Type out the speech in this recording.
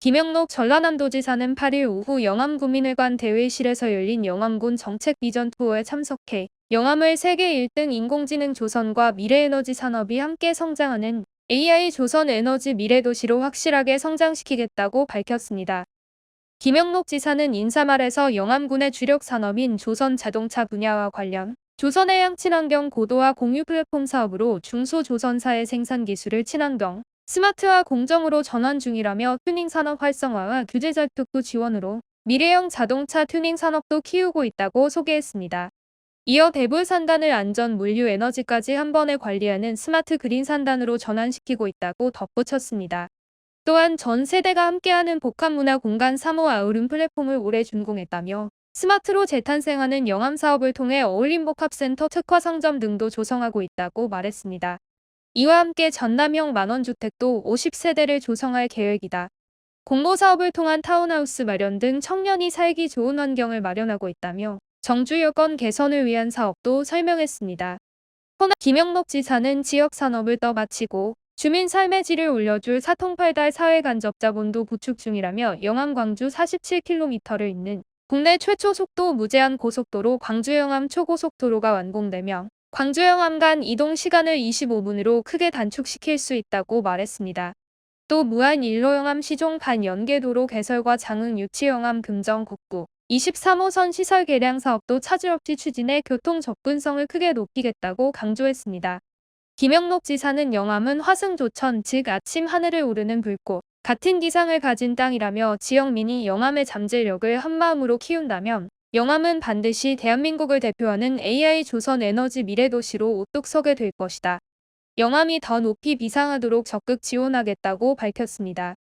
김영록 전라남도지사는 8일 오후 영암구민회관 대회실에서 열린 영암군 정책 비전 투어에 참석해 영암을 세계 1등 인공지능 조선과 미래에너지 산업이 함께 성장하는 AI 조선 에너지 미래도시로 확실하게 성장시키겠다고 밝혔습니다. 김영록 지사는 인사말에서 영암군의 주력 산업인 조선 자동차 분야와 관련 조선해양 친환경 고도화 공유 플랫폼 사업으로 중소조선사의 생산 기술을 친환경, 스마트화 공정으로 전환 중이라며 튜닝 산업 활성화와 규제 절특구 지원으로 미래형 자동차 튜닝 산업도 키우고 있다고 소개했습니다. 이어 대불 산단을 안전 물류 에너지까지 한 번에 관리하는 스마트 그린 산단으로 전환시키고 있다고 덧붙였습니다. 또한 전 세대가 함께하는 복합 문화 공간 3호 아우름 플랫폼을 올해 준공했다며 스마트로 재탄생하는 영암 사업을 통해 어울림 복합센터 특화 상점 등도 조성하고 있다고 말했습니다. 이와 함께 전남형 만원주택도 50세대를 조성할 계획이다. 공모사업을 통한 타운하우스 마련 등 청년이 살기 좋은 환경을 마련하고 있다며 정주 여건 개선을 위한 사업도 설명했습니다. 호남 김영록 지사는 지역 산업을 떠받치고 주민 삶의 질을 올려줄 사통팔달 사회간접자본도 구축 중이라며 영암 광주 47km를 잇는 국내 최초 속도 무제한 고속도로 광주 영암 초고속도로가 완공되며 광주영암 간 이동 시간을 25분으로 크게 단축시킬 수 있다고 말했습니다. 또 무한 일로영암 시종 반연계도로 개설과 장흥 유치영암 금정 국구 23호선 시설 개량 사업도 차질 없이 추진해 교통 접근성을 크게 높이겠다고 강조했습니다. 김영록 지사는 영암은 화승조천 즉 아침 하늘을 오르는 불꽃 같은 기상을 가진 땅이라며 지역민이 영암의 잠재력을 한마음으로 키운다면 영암은 반드시 대한민국을 대표하는 AI 조선 에너지 미래도시로 우뚝 서게 될 것이다. 영암이 더 높이 비상하도록 적극 지원하겠다고 밝혔습니다.